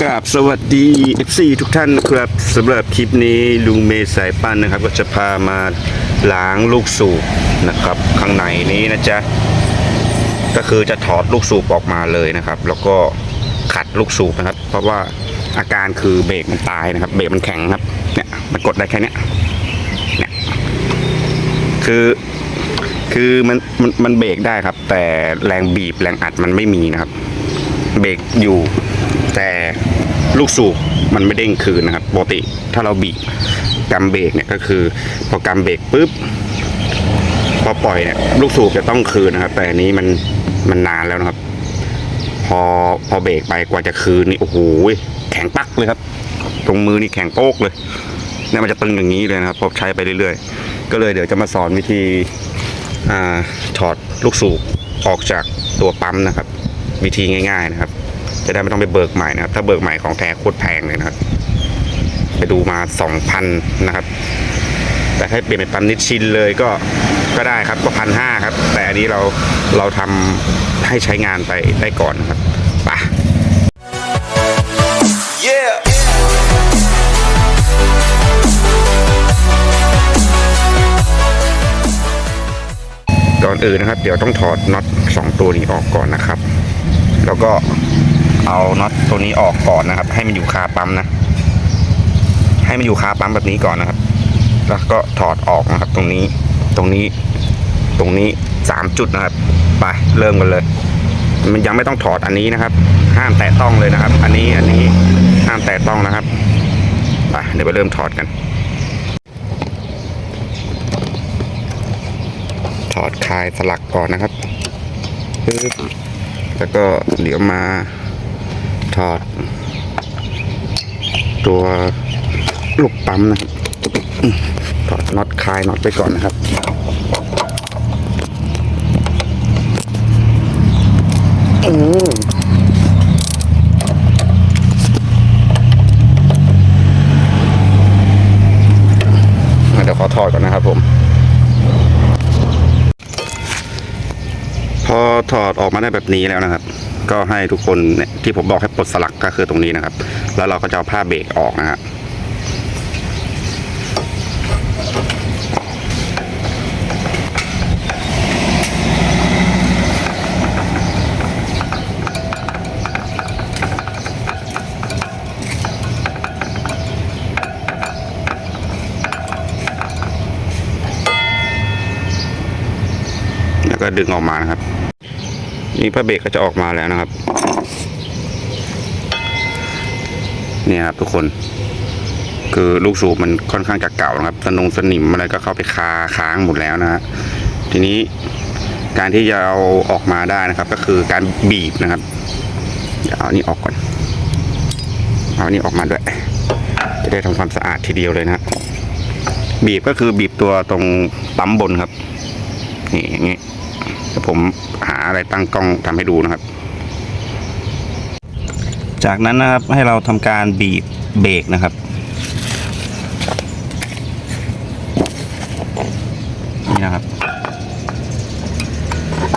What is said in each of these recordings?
กราบสวัสดี FC ทุกท่านนะครับสำหรับคลิปนี้ลุงเมย์สายปั้นนะครับ ก็จะพามาล้างลูกสูบนะครับ ข้างในนี้นะจ๊ะก็คือจะถอดลูกสูบออกมาเลยนะครับ แล้วก็ขัดลูกสูบนะครับ เพราะว่าอาการคือเบรกมันตายนะครับ เบรกมันแข็งครับเนี่ยมันกดได้แค่เนี้ยเนี่ยคือคือมันมันมันเบรกได้ครับ แต่แรงบีบแรงอัดมันไม่มีนะครับ เบรกอยู่ แต่ลูกสูบมันไม่เด้งคืนนะครับปกติถ้าเราบีบกำเบรกเนี่ยก็คือพอกำเบรกปุ๊บพอปล่อยเนี่ยลูกสูบจะต้องคืนนะครับ แต่อันนี้มันมันนานแล้วนะครับ พอพอเบรกไปกว่าจะคืนนี่โอ้โหแข็งปักเลยครับตรงมือนี่แข็งโป๊กเลยเนี่ยมันจะตึงอย่างนี้เลยนะครับพอใช้ไปเรื่อยๆ ก็เลยเดี๋ยวจะมาสอนวิธีอถอดลูกสูบออกจากตัวปั๊มนะครับ วิธีง่าย ๆนะครับ จะได้ไม่ต้องไปเบิกใหม่นะครับ ถ้าเบิกใหม่ของแท้โคตรแพงเลยนะครับ ไปดูมา2,000นะครับ แต่ถ้าเปลี่ยนเป็นปั๊มนิดชินเลยก็ก็ได้ครับก็พันห้าครับ แต่อันนี้เราเราทำให้ใช้งานไปได้ก่อนนะครับไป Yeah. ก่อนอื่นนะครับ เดี๋ยวต้องถอดน็อตสองตัวนี้ออกก่อนนะครับ แล้วก็ เอาน็อตตัวนี้ออกก่อนนะครับ ให้มันอยู่คาปั๊มนะ ให้มันอยู่คาปั๊มแบบนี้ก่อนนะครับ แล้วก็ถอดออกนะครับ ตรงนี้ ตรงนี้ ตรงนี้สามจุดนะครับ ไปเริ่มกันเลย มันยังไม่ต้องถอดอันนี้นะครับ ห้ามแตะต้องเลยนะครับ อันนี้อันนี้ห้ามแตะต้องนะครับ ไปเดี๋ยวไปเริ่มถอดกัน ถอดคลายสลักก่อนนะครับปึ๊บแล้วก็เดี๋ยวมา ถอด ตัวลูกปั๊มนะครับถอดน็อตคลายน็อตไปก่อนนะครับอืมเดี๋ยวขอถอดก่อนนะครับผม พอถอดออกมาได้แบบนี้แล้วนะครับ ก็ให้ทุกคนเนี่ยที่ผมบอกให้ปลดสลักก็คือตรงนี้นะครับ แล้วเราก็จะเอาผ้าเบรกออกนะฮะแล้วก็ดึงออกมานะครับ นี่ผ้าเบรกก็จะออกมาแล้วนะครับ เนี่ยครับทุกคน คือลูกสูบมันค่อนข้างจะเก่านะครับ สนงสนิมอะไรก็เข้าไปคาค้างหมดแล้วนะฮะทีนี้การที่จะเอาออกมาได้นะครับ ก็คือการบีบนะครับเดี๋ยวเอาอันนี่ออกก่อน เอาอันนี่ออกมาด้วย จะได้ทำความสะอาดทีเดียวเลยนะบีบก็คือบีบตัวตรงปั๊มบนครับ นี่อย่างนี้ เดี๋ยวผมหาอะไรตั้งกล้องทำให้ดูนะครับ จากนั้นนะครับให้เราทำการบีบเบรกนะครับนี่นะครับ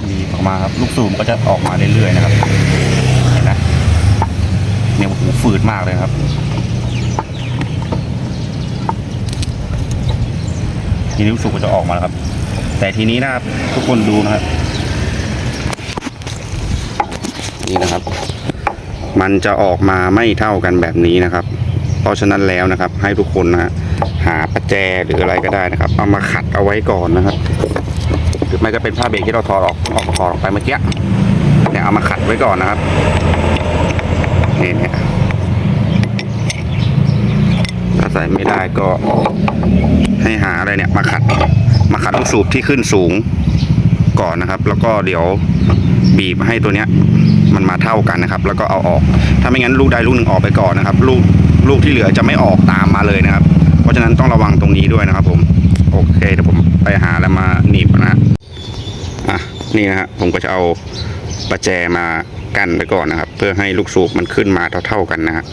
บีบออกมาครับลูกสูบก็จะออกมาเรื่อยๆนะครับเห็นนะเนี่ยโอ้โหฝืดมากเลยครับทีนี้ลูกสูบก็จะออกมาแล้วครับ แต่ทีนี้นะครับทุกคนดูนะครับ นี่นะครับ มันจะออกมาไม่เท่ากันแบบนี้นะครับ เพราะฉะนั้นแล้วนะครับ ให้ทุกคนนะหาประแจหรืออะไรก็ได้นะครับ เอามาขัดเอาไว้ก่อนนะครับหรือไม่ก็เป็นผ้าเบรกที่เราถอดออกออกถอดออกไปเมื่อกี้เนี่ยเอามาขัดไว้ก่อนนะครับนี่เนี่ยถ้าใส่ไม่ได้ก็ให้หาอะไรเนี่ยมาขัด มาขัดลูกสูบที่ขึ้นสูงก่อนนะครับ แล้วก็เดี๋ยวบีบให้ตัวเนี้ย มันมาเท่ากันนะครับ แล้วก็เอาออก ถ้าไม่งั้นลูกใดลูกหนึ่งออกไปก่อนนะครับ ลูกลูกที่เหลือจะไม่ออกตามมาเลยนะครับ เพราะฉะนั้นต้องระวังตรงนี้ด้วยนะครับ ผม โอเคเดี๋ยวผมไปหาแล้วมาหนีบนะอะนี่นะฮะผมก็จะเอาประแจมากั้นไปก่อนนะครับ เพื่อให้ลูกสูบมันขึ้นมาเท่าๆกันนะฮะ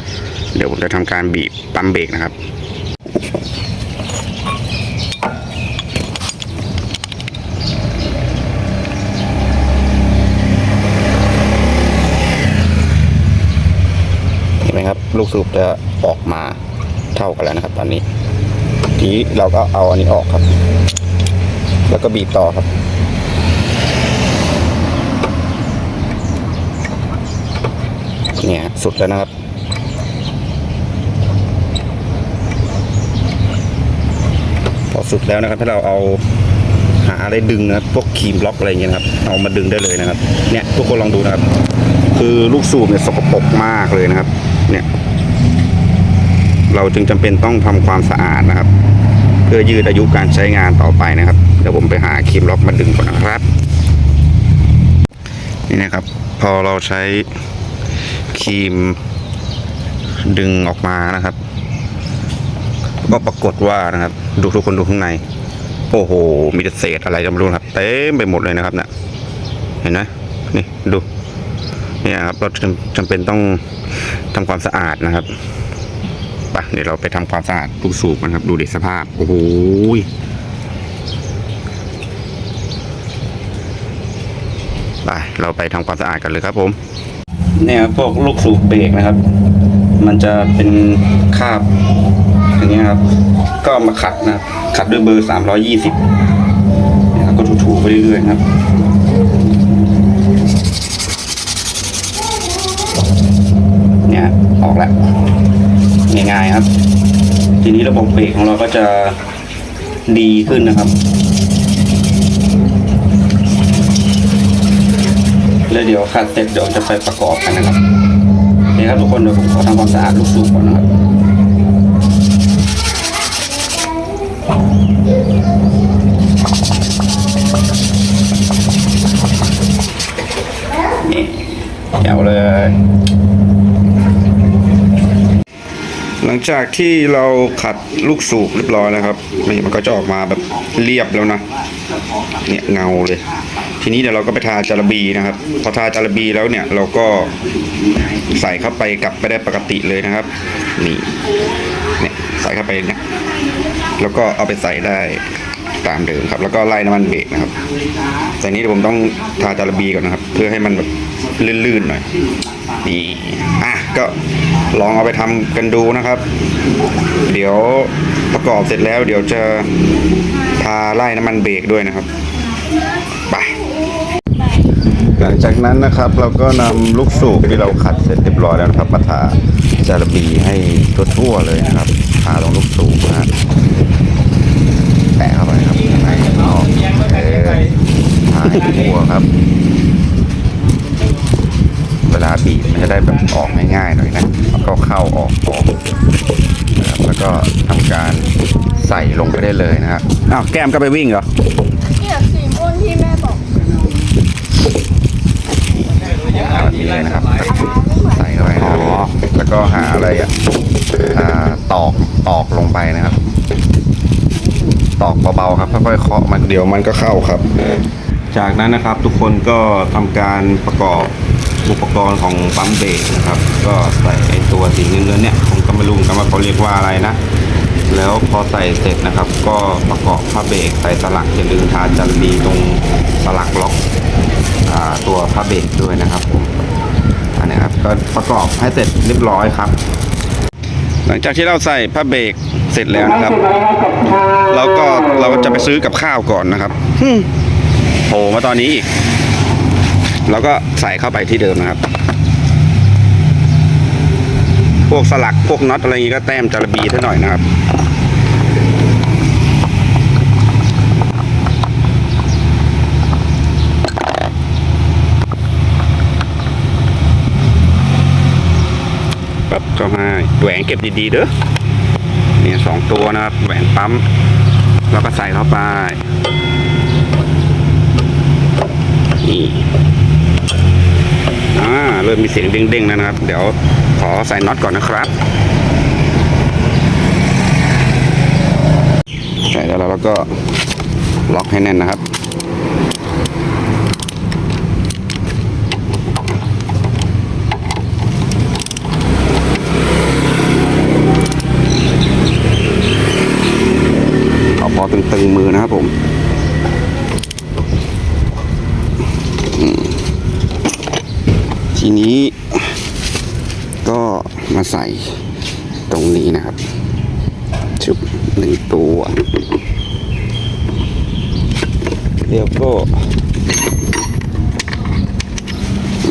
เดี๋ยวผมจะทำการบีบปั๊มเบรกนะครับ เห็นไหมครับ ลูกสูบจะออกมาเท่ากันแล้วนะครับ ตอนนี้ ทีนี้เราก็เอาอันนี้ออกครับ แล้วก็บีบต่อครับเนี่ยสุดแล้วนะครับ พอสุดแล้วนะครับถ้าเราเอาหาอะไรดึงนะครับพวกครีมล็อกอะไรอย่างเงี้ยนะครับ เอามาดึงได้เลยนะครับ เนี่ยทุกคนลองดูนะครับ คือลูกสูบเนี่ยสกปรกมากเลยนะครับ เนี่ย เราจึงจำเป็นต้องทำความสะอาดนะครับ เพื่อยืดอายุการใช้งานต่อไปนะครับเดี๋ยวผมไปหาครีมล็อกมาดึงก่อนนะครับนี่นะครับ พอเราใช้ครีมดึงออกมานะครับ ก็ปรากฏว่านะครับ ดูทุกคนดูข้างใน โอ้โห มีเศษอะไรก็ไม่รู้ครับ เต็มไปหมดเลยนะครับเนี่ยเห็นไหมนี่ดูเนี่ยครับเราจำจำเป็นต้องทำความสะอาดนะครับ ไปเดี๋ยวเราไปทำความสะอาดลูกสูบกันครับ ดูดิสภาพ โอ้โหไปเราไปทำความสะอาดกันเลยครับผม เนี่ยพวกลูกสูบเบรกนะครับ มันจะเป็นคราบอย่างเงี้ยครับ ก็มาขัดนะครับขัดด้วยเบอร์สามร้อยี่สิบนะครับก็ถูๆไปเรื่อยๆครับ เนี่ยออกแล้วง่ายๆครับ ทีนี้ ระบบเบรกของเราก็จะดีขึ้นนะครับ แล้วเดี๋ยวขัดเสร็จเดี๋ยวจะไปประกอบกันนะครับนี่ครับทุกคนเดี๋ยวผมขอทำความสะอาดลูกสูบก่อนนะครับนี่แจ๋วเลย หลังจากที่เราขัดลูกสูบเรียบร้อยแล้วครับนี่มันก็จะออกมาแบบเรียบแล้วนะเนี่ยเงาเลย ทีนี้เดี๋ยวเราก็ไปทาจารบีนะครับ พอทาจารบีแล้วเนี่ยเราก็ใส่เข้าไปกลับไปได้ปกติเลยนะครับ นี่เนี่ยใส่เข้าไปเนี่ยแล้วก็เอาไปใส่ได้ ตามเดิมครับ แล้วก็ไล่น้ำมันเบรกนะครับ แต่นี้เดี๋ยวผมต้องทาจาระบีก่อนนะครับ เพื่อให้มันแบบลื่นๆหน่อย นี่ อะ ก็ลองเอาไปทำกันดูนะครับ เดี๋ยวประกอบเสร็จแล้ว เดี๋ยวจะทาไล่น้ำมันเบรกด้วยนะครับ ไป หลังจากนั้นนะครับ เราก็นำลูกสูบที่เราขัดเสร็จเรียบร้อยแล้วนะครับ มาทาจาระบีให้ทั่วๆเลยนะครับ ทาลงลูกสูบนะฮะแตะเข้าไปครับข้างในข้างนอกเออทาให้ทั่วครับ เวลาบีบมันจะได้แบบออกง่ายๆหน่อยนะแล้วก็เข้าออกออกนะครับแล้วก็ทำการใส่ลงไปได้เลยนะฮะอ้าวแก้มก็ไปวิ่งเหรอเนี่ยสีม่วงที่แม่บอกเอาแบบนี้เลยนะครับ ใส่เข้าไปนะครับแล้วก็หาอะไรอะอ่าตอกตอกลงไปนะครับ ตอกเบาๆครับค่อยๆเคาะมันเดี๋ยวมันก็เข้าครับ จากนั้นนะครับทุกคนก็ทำการประกอบอุปกรณ์ของปั๊มเบรกนะครับ ก็ใส่ไอตัวสีเงินๆเนี่ยผมก็ไม่รู้เหมือนกันว่าเขาเรียกว่าอะไรนะ แล้วพอใส่เสร็จนะครับ ก็ประกอบผ้าเบรกใส่สลักอย่าลืมทาจันดีตรงสลักล็อกอ่าตัวผ้าเบรกด้วยนะครับผมอันนี้ครับก็ประกอบให้เสร็จเรียบร้อยครับ หลังจากที่เราใส่ผ้าเบรกเสร็จแล้วนะครับ เราก็เราจะไปซื้อกับข้าวก่อนนะครับฮึ่ม โผล่มาตอนนี้อีกเราก็ใส่เข้าไปที่เดิมนะครับ พวกสลักพวกน็อตอะไรอย่างงี้ก็แต้มจาระบีเท่าหน่อยนะครับปั๊บเข้าให้แหวนเก็บดีๆเด้อเนี่ยสองตัวนะครับแหวนปั๊ม แล้วก็ใส่เข้าไป นี่อ่าเริ่มมีเสียงเด้งๆแล้วนะครับ เดี๋ยวขอใส่น็อตก่อนนะครับใส่แล้วเราก็ล็อกให้แน่นนะครับ เอาพอตึงๆมือนะครับผมอื มาใส่ตรงนี้นะครับ ชุบหนึ่งตัวเดี๋ยวก็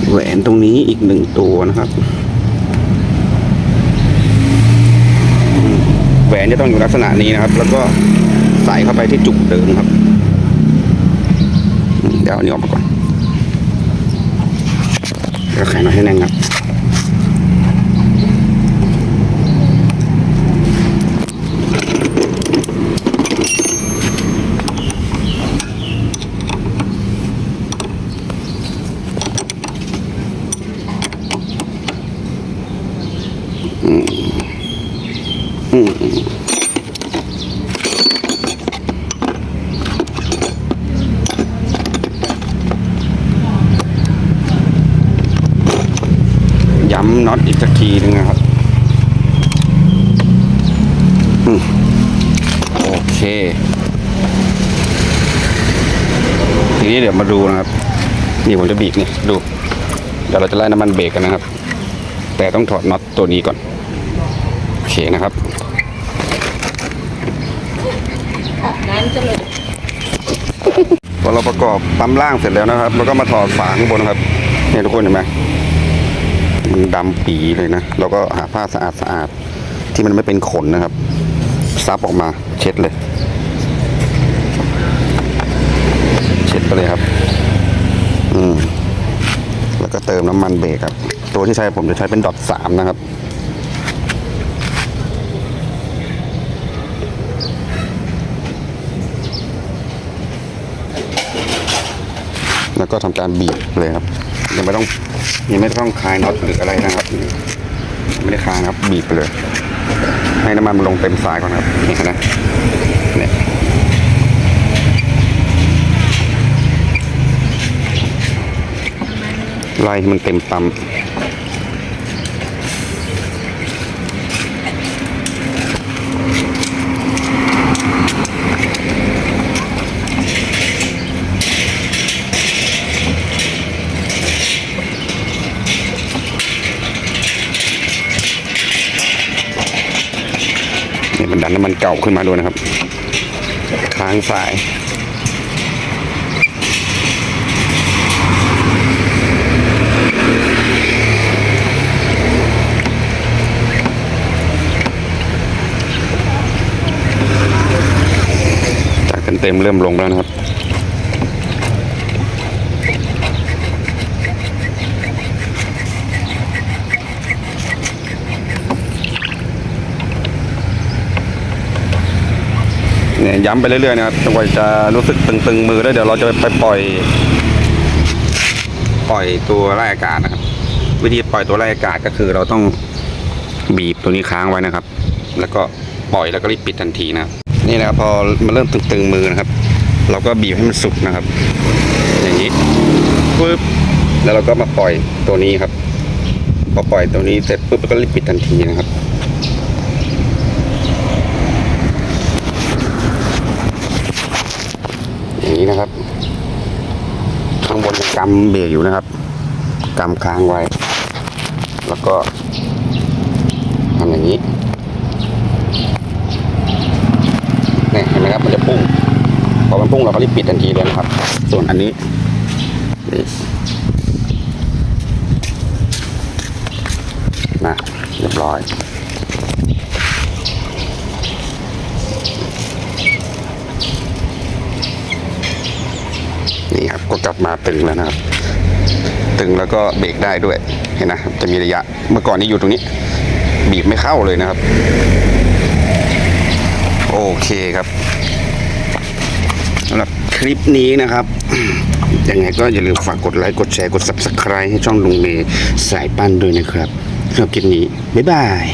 แหวนตรงนี้อีกหนึ่งตัวนะครับ แหวนจะต้องอยู่ลักษณะนี้นะครับ แล้วก็ใส่เข้าไปที่จุกเดิมครับ เดี๋ยวเอานนี้ออกมาก่อนแล้วไขมาให้แน่นครับ อืมย้ำน็อตอีกสักทีนึงนะครับอืมโอเค ทีนี้เดี๋ยวมาดูนะครับ นี่ผมจะบีบนี่ดู เดี๋ยวเราจะไล่น้ำมันเบรกกันนะครับ แต่ต้องถอดน็อตตัวนี้ก่อน โอเคนะครับนั้นจะเลยพอเราประกอบปั๊มล่างเสร็จแล้วนะครับ แล้วก็มาถอดฝาข้างบนนะครับเนี่ยทุกคนเห็นไหมมันดำปีเลยนะ เราก็หาผ้าสะอาดสะอาดๆที่มันไม่เป็นขนนะครับ ซับออกมาเช็ดเลย เช็ดไปเลยครับ อืม แล้วก็เติมน้ำมันเบรกครับ ตัวที่ใช้ผมจะใช้เป็นดอทสามนะครับแล้วก็ทำการบีบเลยครับ ยังไม่ต้องยังไม่ต้องคลายน็อตหรืออะไรนะครับ ไม่ได้คลายครับ บีบไปเลย ให้น้ำมันมันลงเต็มสายก่อนครับนี่นะเนี่ย ไล่ให้มันเต็มปั๊มนี่มันดันน้ำมันเก่าขึ้นมาด้วยนะครับ ค้างสาย เต็มเริ่มลงแล้วนะครับเนี่ยย้ำไปเรื่อยๆนะครับจนกว่าจะรู้สึกตึงๆมือแล้วเดี๋ยวเราจะไปปล่อย ปล่อยตัวไล่อากาศนะครับ วิธีปล่อยตัวไล่อากาศก็คือเราต้องบีบตัวนี้ค้างไว้นะครับ แล้วก็ปล่อยแล้วก็รีบปิดทันทีนะครับ นี่นะครับพอมันเริ่มตึงๆมือนะครับ เราก็บีบให้มันสุดนะครับ อย่างนี้ปึ๊บแล้วเราก็มาปล่อยตัวนี้ครับ พอปล่อยตัวนี้เสร็จปุ๊บเราก็รีบปิดทันทีนะครับอย่างนี้นะครับ ข้างบนกำเบรกอยู่นะครับกำค้างไว้ แล้วก็ทำอย่างนี้ เนี่ยเห็นไหมครับมันจะพุ่งพอมันพุ่งเราก็รีบปิดทันทีเลยนะครับ ส่วนอันนี้นี่นะเรียบร้อยนี่ครับก็กลับมาตึงแล้วนะครับ ตึงแล้วก็เบรกได้ด้วยเห็นนะจะมีระยะเมื่อก่อนนี้อยู่ตรงนี้ บีบไม่เข้าเลยนะครับ โอเคครับสำหรับคลิปนี้นะครับ ยังไงก็อย่าลืมฝากกดไลค์ กดแชร์ กด subscribe ให้ช่องลุงเมย์สายปั้นด้วยนะครับสำหรับคลิปนี้ บ๊ายบาย